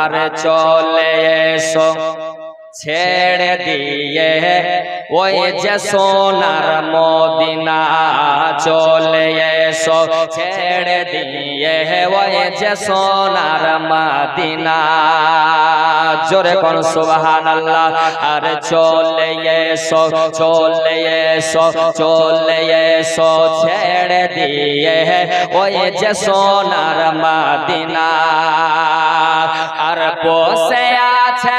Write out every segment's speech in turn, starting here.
আরে চলে এসো ছেড়ে দিয়ে ওই যে সোনার মদিনা চলে এসো ছেড়ে দিয়ে ওই যে সোনার মদিনা। জোরে কোন সুবহান আল্লাহ আর চলে এসো চলে এসো চলে এসো, ছেড়ে দিয়ে ওই যে সোনার মদিনা। আর বসে আছে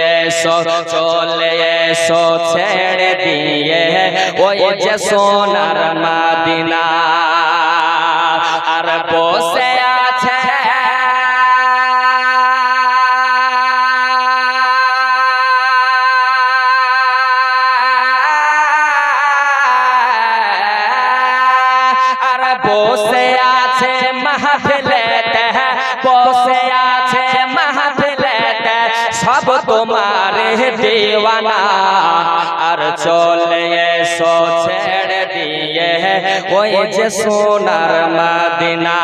চলে এসো, ছেড়ে দিয়ে ওই যে সোনার মাদিনা। আর বসে আছে। আর বসে আছে মাহফিলেতে, বসে আছে দেওয়ানা, আর চলে এসো ছেড়ে দিয়ে ওই যে সোনার মাদিনা।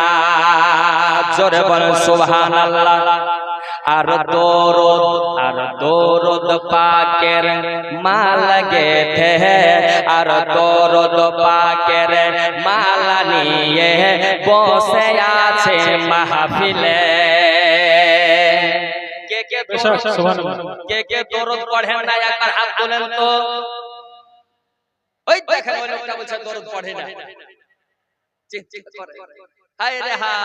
জোরে বল সুবহানাল্লাহ। আর দৌরদ আর দৌরদ পাকের মাল গেথে, আর দৌরদ পাকের মালা নিয়ে বসে আছে মাহফিলে। কে কে কে কে দৌরদ পড়েন না? একবার হাত তোলেন তো। ওই দেখেন ওই লোকটা বলছে দৌরদ পড়ে না। চিক চিক করে। হায় রে হায়।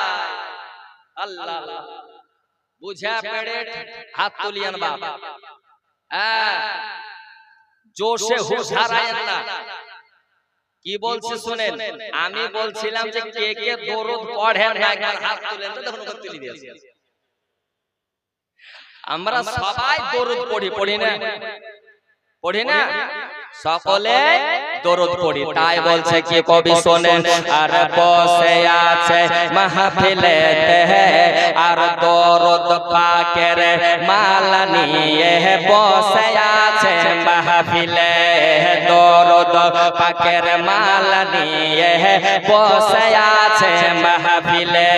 আল্লাহ। আল্লাহ বুঝা পেড়ে হাত তুলিয়ান বাপ। হ্যাঁ। জোশে হুশ হারায়েন না। কি বলছি শুনেন? আমি বলছিলাম যে কে কে দরুদ পড়েন না? একবার হাত তুলেন তো দেখুন তুলে দিয়েছি। আমরা সবাই দরুদ পড়ি পড়ি না? পড়ি না? সকলে দরুদ পড়ি। তাই বলছে কি কবি শোনেন আর বসে আছে মাহফিলেতে আর দরুদ পাকের মালা নিয়ে বসে আছে মাহফিলে। দরুদ পাকের মালা নিয়ে বসে আছে মাহফিলে।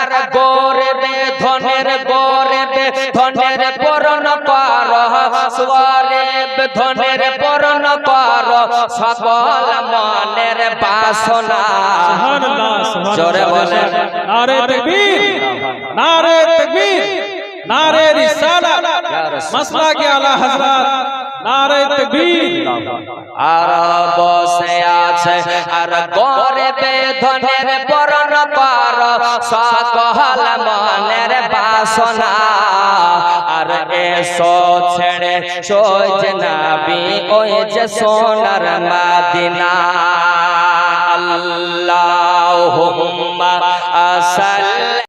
আর গরবে ধনের গরবে ধনের পরণ কর স্বরেব ধনের পরণ কর সকল মনের বাসনা। জোরে বলে নারে তকবীর নারে তকবীর নারে রিসালাত। মাসলা কে আলা হযরত নারে তকবীর। আর বসে আছে আর গরবে ধনের সকল মনের বাসনা। আর এসো ছেড়ে সোজ নাবি ওই যে সোনার মাদিনা। আল্লাহ আসাল